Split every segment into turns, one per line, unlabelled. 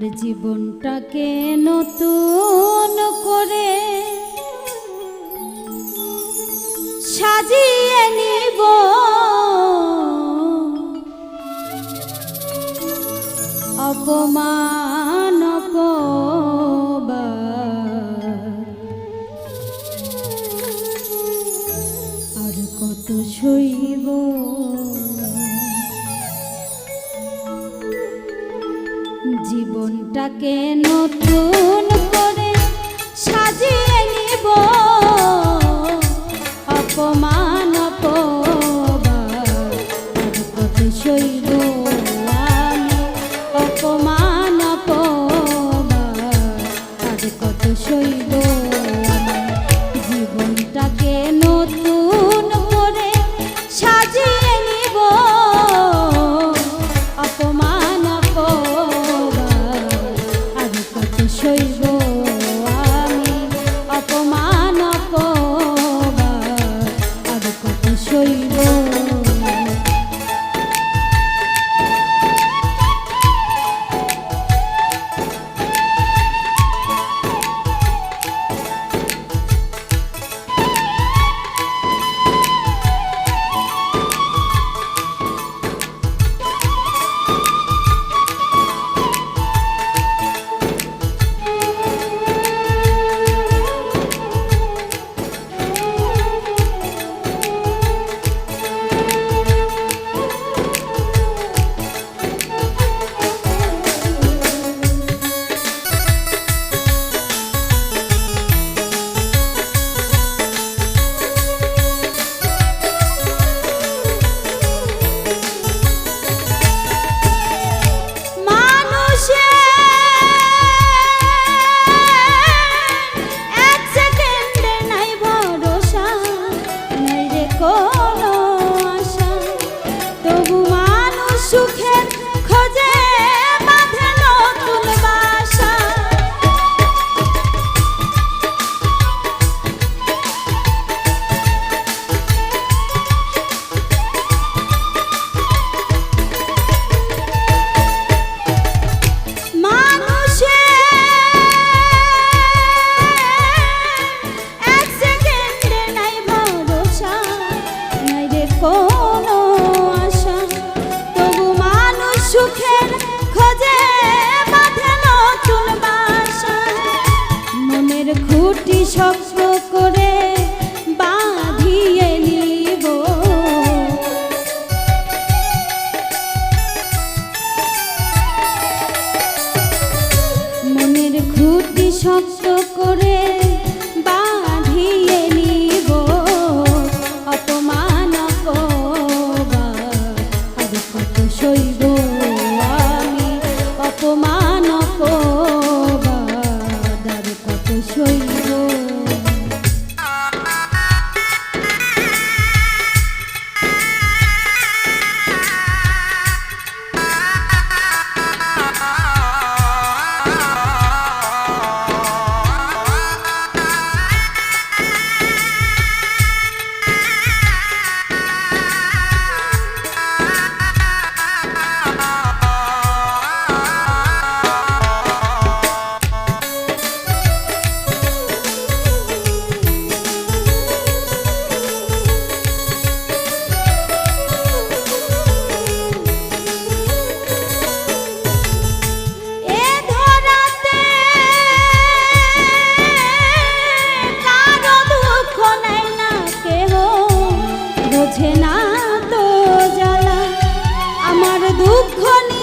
আমার জীবনটাকে নতুন করে? সাজিয়ে নিব। অপমান অপমান জীবনটাকে নতুন করে সাজিয়ে নিব। শৈব দুঃখ নিয়ে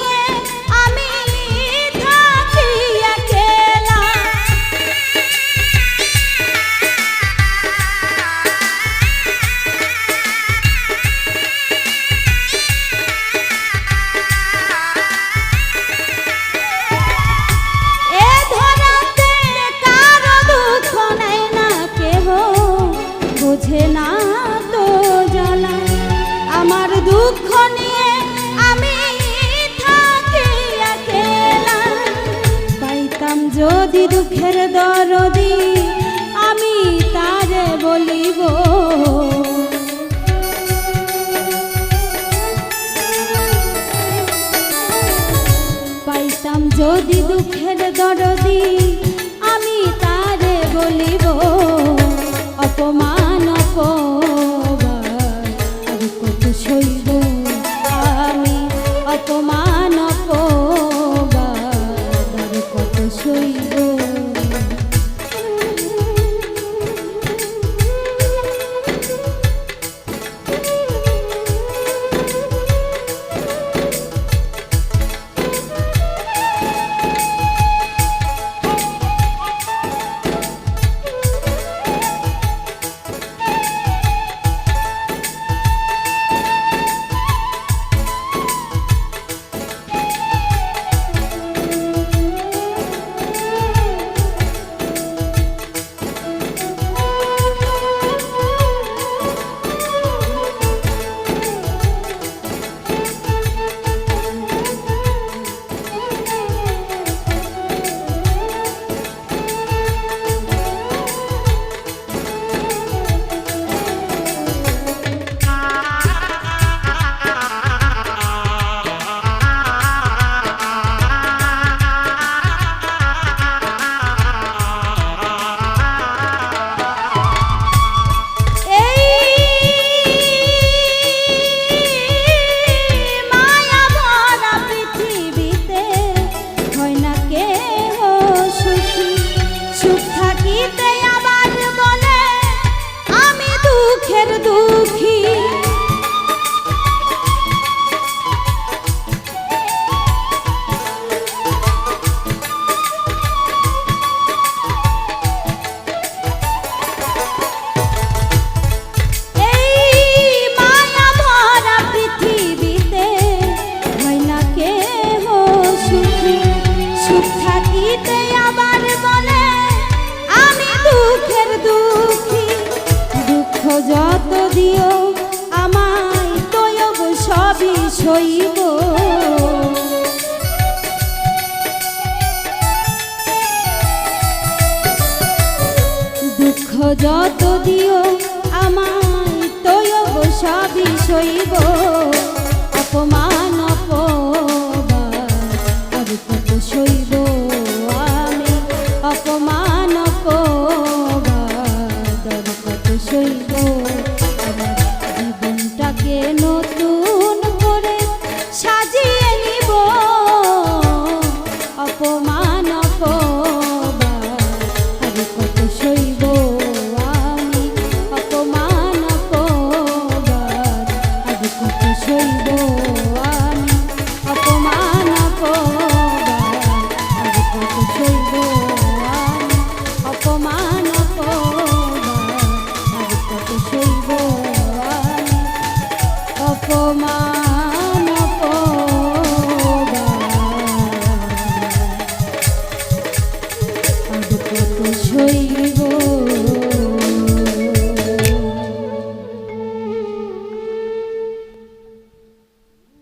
যদি দুঃখের দরদি আমি তারে বলিব। পাইতাম যদি দুঃখের দরদি আমি তারে বলিব। অপমান অপমান। যত দিও আমায় তয়ব সবই সইব। যত দিও আমায় তয়ব সবই সইব। boy.